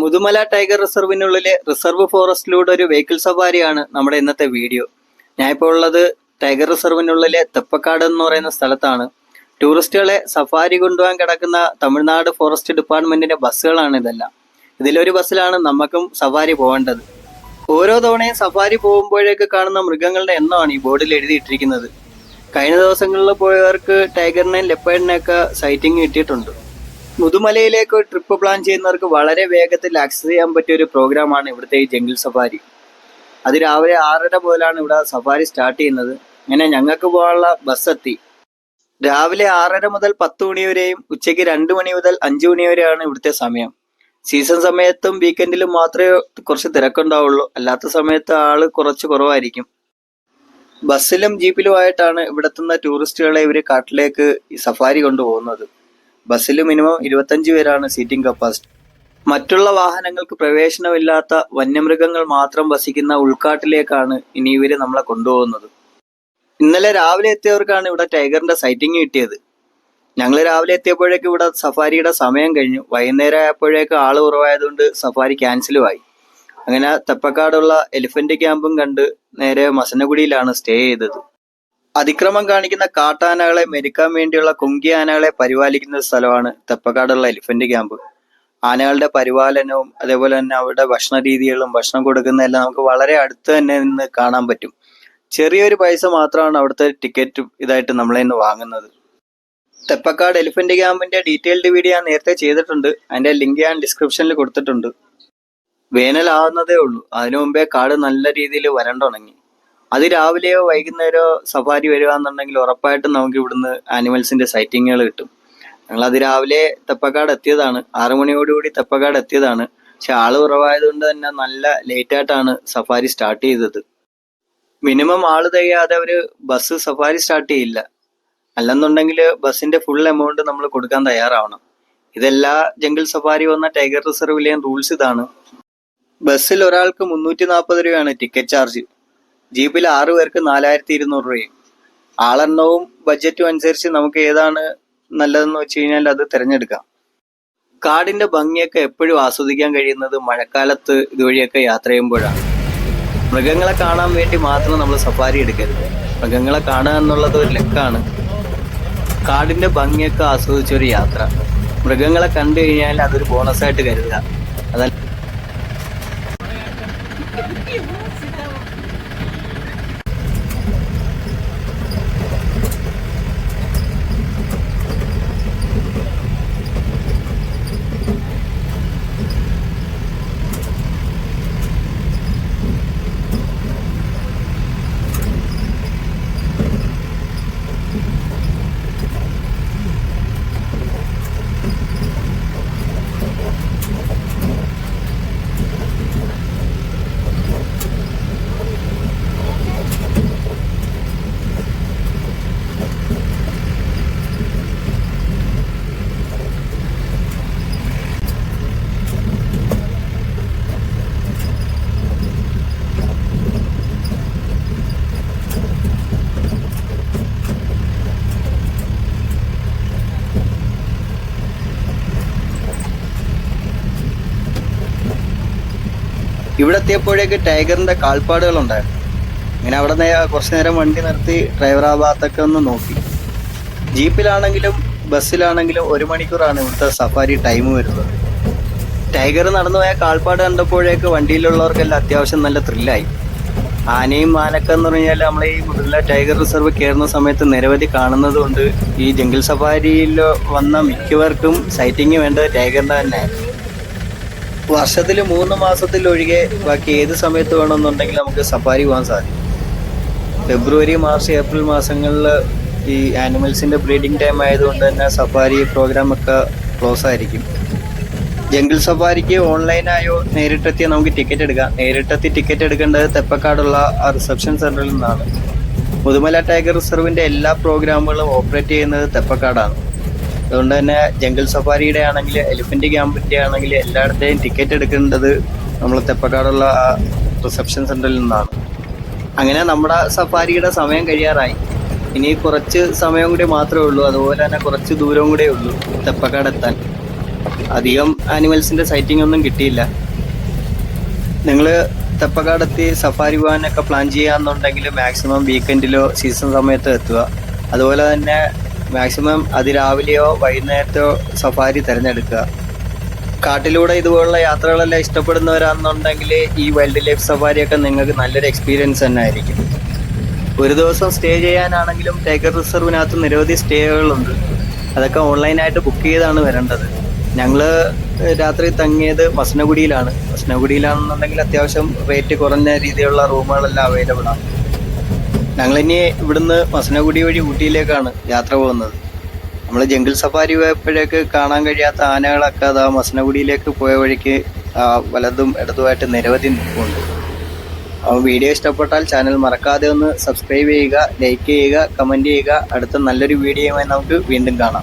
Mudumalai tiger റിസർവിനുള്ളിലെ reserve ഫോറസ്റ്റിലൂടെ ഒരു വെഹിക്കിൾ സവാരിയാണ് നമ്മുടെ ഇന്നത്തെ വീഡിയോ ഞാൻ ഇപ്പോൾ ഉള്ളത് ടൈഗർ റിസർവിനുള്ളിലെ തെപ്പക്കാട് എന്ന് പറയുന്ന സ്ഥലത്താണ്. ടൂറിസ്റ്റുകളെ സഫാരി കൊണ്ടുപോകാൻ കിടക്കുന്ന തമിഴ്നാട് ഫോറസ്റ്റ് ഡിപ്പാർട്ട്മെന്റിന്റെ ബസ്സുകളാണ് ഇതെല്ലാം. ഇതിലൊരു ബസ്സിലാണ് നമുക്കും സഫാരി പോകേണ്ടത്. ഓരോ തവണയും സഫാരി പോകുമ്പോഴേക്ക് കാണുന്ന മൃഗങ്ങളുടെ എണ്ണമാണ് ഈ ബോർഡിൽ എഴുതിയിട്ടിരിക്കുന്നത്. കഴിഞ്ഞ ദിവസങ്ങളിൽ പോയവർക്ക് ടൈഗറിനെയും ലെപ്പേഡിനെയൊക്കെ സൈറ്റിംഗ് കിട്ടിയിട്ടുണ്ട്. മുതുമലയിലേക്ക് ട്രിപ്പ് പ്ലാൻ ചെയ്യുന്നവർക്ക് വളരെ വേഗത്തിൽ ആക്സസ് ചെയ്യാൻ പറ്റിയ ഒരു പ്രോഗ്രാമാണ് ഇവിടുത്തെ ഈ ജംഗിൾ സഫാരി അത് രാവിലെ ആറര മുതലാണ് ഇവിടെ സഫാരി സ്റ്റാർട്ട് ചെയ്യുന്നത്. അങ്ങനെ ഞങ്ങൾക്ക് പോകാനുള്ള ബസ് എത്തി. രാവിലെ ആറര മുതൽ പത്ത് മണി വരെയും ഉച്ചയ്ക്ക് രണ്ട് മണി മുതൽ അഞ്ച് മണി വരെയാണ് ഇവിടുത്തെ സമയം. സീസൺ സമയത്തും വീക്കെൻഡിലും മാത്രമേ കുറച്ച് തിരക്കുണ്ടാവുള്ളൂ. അല്ലാത്ത സമയത്ത് ആൾ കുറച്ച് കുറവായിരിക്കും. ബസ്സിലും ജീപ്പിലുമായിട്ടാണ് ഇവിടെത്തുന്ന ടൂറിസ്റ്റുകളെ ഇവർ കാട്ടിലേക്ക് ഈ സഫാരി കൊണ്ടുപോകുന്നത്. ബസ്സിൽ മിനിമം ഇരുപത്തഞ്ച് പേരാണ് സീറ്റിംഗ് കപ്പാസിറ്റി മറ്റുള്ള വാഹനങ്ങൾക്ക് പ്രവേശനമില്ലാത്ത വന്യമൃഗങ്ങൾ മാത്രം വസിക്കുന്ന ഉൾക്കാട്ടിലേക്കാണ് ഇനി ഇവർ നമ്മളെ കൊണ്ടുപോകുന്നത്. ഇന്നലെ രാവിലെ എത്തിയവർക്കാണ് ഇവിടെ ടൈഗറിന്റെ സൈറ്റിംഗ് കിട്ടിയത്. ഞങ്ങൾ രാവിലെ എത്തിയപ്പോഴേക്ക് ഇവിടെ സഫാരിയുടെ സമയം കഴിഞ്ഞു. വൈകുന്നേരം ആയപ്പോഴേക്ക് ആൾ കുറവായതുകൊണ്ട് സഫാരി ക്യാൻസലും ആയി അങ്ങനെ തെപ്പക്കാടുള്ള എലിഫന്റ് ക്യാമ്പും കണ്ട് നേരെ മസനഗുഡിയിലാണ് സ്റ്റേ ചെയ്തത്. അതിക്രമം കാണിക്കുന്ന കാട്ടാനകളെ മെരുക്കാൻ വേണ്ടിയുള്ള കുങ്കി ആനകളെ പരിപാലിക്കുന്ന സ്ഥലമാണ് തെപ്പക്കാടുള്ള എലിഫന്റ് ക്യാമ്പ്. ആനകളുടെ പരിപാലനവും അതേപോലെ തന്നെ അവരുടെ ഭക്ഷണ രീതികളും ഭക്ഷണം കൊടുക്കുന്നതെല്ലാം നമുക്ക് വളരെ അടുത്ത് തന്നെ നിന്ന് കാണാൻ പറ്റും. ചെറിയൊരു പൈസ മാത്രമാണ് അവിടുത്തെ ടിക്കറ്റ് ഇതായിട്ട് നമ്മളെ നിന്ന് വാങ്ങുന്നത്. തെപ്പക്കാട് എലിഫന്റ് ക്യാമ്പിന്റെ ഡീറ്റെയിൽഡ് വീഡിയോ ഞാൻ നേരത്തെ ചെയ്തിട്ടുണ്ട്. അതിന്റെ ലിങ്ക് ഞാൻ ഡിസ്ക്രിപ്ഷനിൽ കൊടുത്തിട്ടുണ്ട്. വേനലാവുന്നതേ ഉള്ളൂ. അതിനു മുമ്പേ കാട് നല്ല രീതിയിൽ വരണ്ടുണങ്ങി. അത് രാവിലെയോ വൈകുന്നേരമോ സഫാരി വരികയെന്നുണ്ടെങ്കിൽ ഉറപ്പായിട്ടും നമുക്ക് ഇവിടുന്ന് ആനിമൽസിന്റെ സൈറ്റിങ്ങുകൾ കിട്ടും. ഞങ്ങൾ അത് രാവിലെ തെപ്പക്കാട് എത്തിയതാണ്. ആറു മണിയോടുകൂടി തെപ്പക്കാട് എത്തിയതാണ്. പക്ഷെ ആൾ കുറവായതുകൊണ്ട് തന്നെ നല്ല ലേറ്റ് ആയിട്ടാണ് സഫാരി സ്റ്റാർട്ട് ചെയ്തത്. മിനിമം ആൾ തികയാതെ അവർ ബസ് സഫാരി സ്റ്റാർട്ട് ചെയ്യില്ല. അല്ലെന്നുണ്ടെങ്കിൽ ബസ്സിന്റെ ഫുൾ എമൗണ്ട് നമ്മൾ കൊടുക്കാൻ തയ്യാറാവണം. ഇതെല്ലാ ജംഗിൾ സഫാരി വന്ന ടൈഗർ റിസർവിലെയും റൂൾസ് ഇതാണ്. ബസ്സിൽ ഒരാൾക്ക് മുന്നൂറ്റി നാൽപ്പത് രൂപയാണ് ടിക്കറ്റ് ചാർജ് ജീപ്പിൽ ആറു പേർക്ക് നാലായിരത്തി ഇരുന്നൂറ് രൂപയും. ആളെണ്ണവും ബഡ്ജറ്റും അനുസരിച്ച് നമുക്ക് ഏതാണ് നല്ലതെന്ന് വെച്ച് കഴിഞ്ഞാൽ അത് തിരഞ്ഞെടുക്കാം. കാടിന്റെ ഭംഗിയൊക്കെ എപ്പോഴും ആസ്വദിക്കാൻ കഴിയുന്നത് മഴക്കാലത്ത് ഇതുവഴിയൊക്കെ യാത്ര ചെയ്യുമ്പോഴാണ്. മൃഗങ്ങളെ കാണാൻ വേണ്ടി മാത്രം നമ്മൾ സഫാരി എടുക്കരുത്. മൃഗങ്ങളെ കാണുക എന്നുള്ളത് ഒരു ലക്കാണ്. കാടിന്റെ ഭംഗിയൊക്കെ ആസ്വദിച്ച ഒരു യാത്ര. മൃഗങ്ങളെ കണ്ടു കഴിഞ്ഞാൽ അതൊരു ബോണസായിട്ട് കരുതുക. അതല്ല ഇവിടെ എത്തിയപ്പോഴേക്ക് ടൈഗറിന്റെ കാൽപ്പാടുകൾ ഉണ്ടായിരുന്നു ഇങ്ങനെ അവിടെ കുറച്ചു നേരം വണ്ടി നിർത്തി ഡ്രൈവർ ആ ഭാഗത്തൊക്കെ ഒന്ന് നോക്കി. ജീപ്പിലാണെങ്കിലും ബസ്സിലാണെങ്കിലും ഒരു മണിക്കൂറാണ് ഇവിടുത്തെ സഫാരി ടൈം വരുന്നത്. ടൈഗർ നടന്നുപോയ കാൽപ്പാട് കണ്ടപ്പോഴേക്ക് വണ്ടിയിലുള്ളവർക്കെല്ലാം അത്യാവശ്യം നല്ല ത്രില്ലായി ആനയും മാനൊക്കെ എന്ന് പറഞ്ഞാൽ നമ്മൾ ഈ മുതല ടൈഗർ റിസർവ് കയറുന്ന സമയത്ത് നിരവധി കാണുന്നത് കൊണ്ട് ഈ ജംഗിൾ സഫാരിയിൽ വന്ന മിക്കവർക്കും സൈറ്റിംഗ് വേണ്ടത് ടൈഗറിന്റെ തന്നെ വർഷത്തിൽ മൂന്ന് മാസത്തിൽ ഒഴികെ ബാക്കി ഏത് സമയത്ത് വേണമെന്നുണ്ടെങ്കിൽ നമുക്ക് സഫാരി പോകാൻ സാധിക്കും. ഫെബ്രുവരി മാർച്ച് ഏപ്രിൽ മാസങ്ങളിൽ ഈ ആനിമൽസിന്റെ ബ്രീഡിംഗ് ടൈം ആയതുകൊണ്ട് തന്നെ സഫാരി പ്രോഗ്രാം ഒക്കെ ക്ലോസ് ആയിരിക്കും. ജംഗിൾ സഫാരിക്ക് ഓൺലൈനായോ നേരിട്ടെത്തിയോ നമുക്ക് ടിക്കറ്റ് എടുക്കാം. നേരിട്ടെത്തി ടിക്കറ്റ് എടുക്കേണ്ടത് തെപ്പക്കാടുള്ള ആ റിസപ്ഷൻ സെന്ററിൽ നിന്നാണ്. മുതുമല ടൈഗർ റിസർവിന്റെ എല്ലാ പ്രോഗ്രാമുകളും ഓപ്പറേറ്റ് ചെയ്യുന്നത് തെപ്പക്കാടാണ്. അതുകൊണ്ട് തന്നെ ജംഗിൾ സഫാരിയുടെ ആണെങ്കിൽ എലിഫന്റ് ക്യാമ്പിന്റെ ആണെങ്കിൽ എല്ലായിടത്തെയും ടിക്കറ്റ് എടുക്കേണ്ടത് നമ്മൾ തെപ്പക്കാടുള്ള റിസപ്ഷൻ സെന്ററിൽ നിന്നാണ്. അങ്ങനെ നമ്മുടെ സഫാരിയുടെ സമയം കഴിയാറായി. ഇനി കുറച്ച് സമയം കൂടി മാത്രമേ ഉള്ളൂ. അതുപോലെ തന്നെ കുറച്ച് ദൂരവും കൂടെ ഉള്ളൂ തെപ്പക്കാട് എത്താൻ. അധികം ആനിമൽസിന്റെ സൈറ്റിംഗ് ഒന്നും കിട്ടിയില്ല. നിങ്ങൾ തെപ്പക്കാടെത്തി സഫാരി പോകാനൊക്കെ പ്ലാൻ ചെയ്യാന്നുണ്ടെങ്കിൽ മാക്സിമം വീക്കെൻഡിലോ സീസൺ സമയത്തോ എത്തുക. അതുപോലെ തന്നെ മാക്സിമം അതിരാവിലെയോ വൈകുന്നേരത്തോ സഫാരി തിരഞ്ഞെടുക്കുക. കാട്ടിലൂടെ ഇതുപോലുള്ള യാത്രകളെല്ലാം ഇഷ്ടപ്പെടുന്നവരാണെന്നുണ്ടെങ്കിൽ ഈ വൈൽഡ് ലൈഫ് സഫാരിയൊക്കെ നിങ്ങൾക്ക് നല്ലൊരു എക്സ്പീരിയൻസ് തന്നെ ആയിരിക്കും. ഒരു ദിവസം സ്റ്റേ ചെയ്യാനാണെങ്കിലും ടൈഗർ റിസർവിനകത്ത് നിരവധി സ്റ്റേകളുണ്ട് അതൊക്കെ ഓൺലൈനായിട്ട് ബുക്ക് ചെയ്താണ് വരേണ്ടത്. ഞങ്ങൾ രാത്രി തങ്ങിയത് വസനഗുടിയിലാണ് വസനഗുടിയിലാണെന്നുണ്ടെങ്കിൽ അത്യാവശ്യം റേറ്റ് കുറഞ്ഞ രീതിയിലുള്ള റൂമുകളെല്ലാം അവൈലബിൾ ആണ്. ഞങ്ങളിനി ഇവിടുന്ന് മസനഗുഡി വഴി ഊട്ടിയിലേക്കാണ് യാത്ര പോകുന്നത്. നമ്മൾ ജംഗിൾ സഫാരി പോയപ്പോഴേക്ക് കാണാൻ കഴിയാത്ത ആനകളൊക്കെ അത് ആ മസനഗുഡിയിലേക്ക് പോയ വഴിക്ക് വലതും ഇടതുമായിട്ട് നിരവധി നിൽപ്പുണ്ട്. അപ്പോൾ വീഡിയോ ഇഷ്ടപ്പെട്ടാൽ ചാനൽ മറക്കാതെ ഒന്ന് സബ്സ്ക്രൈബ് ചെയ്യുക ലൈക്ക് ചെയ്യുക കമന്റ് ചെയ്യുക. അടുത്ത നല്ലൊരു വീഡിയോയുമായി നമുക്ക് വീണ്ടും കാണാം.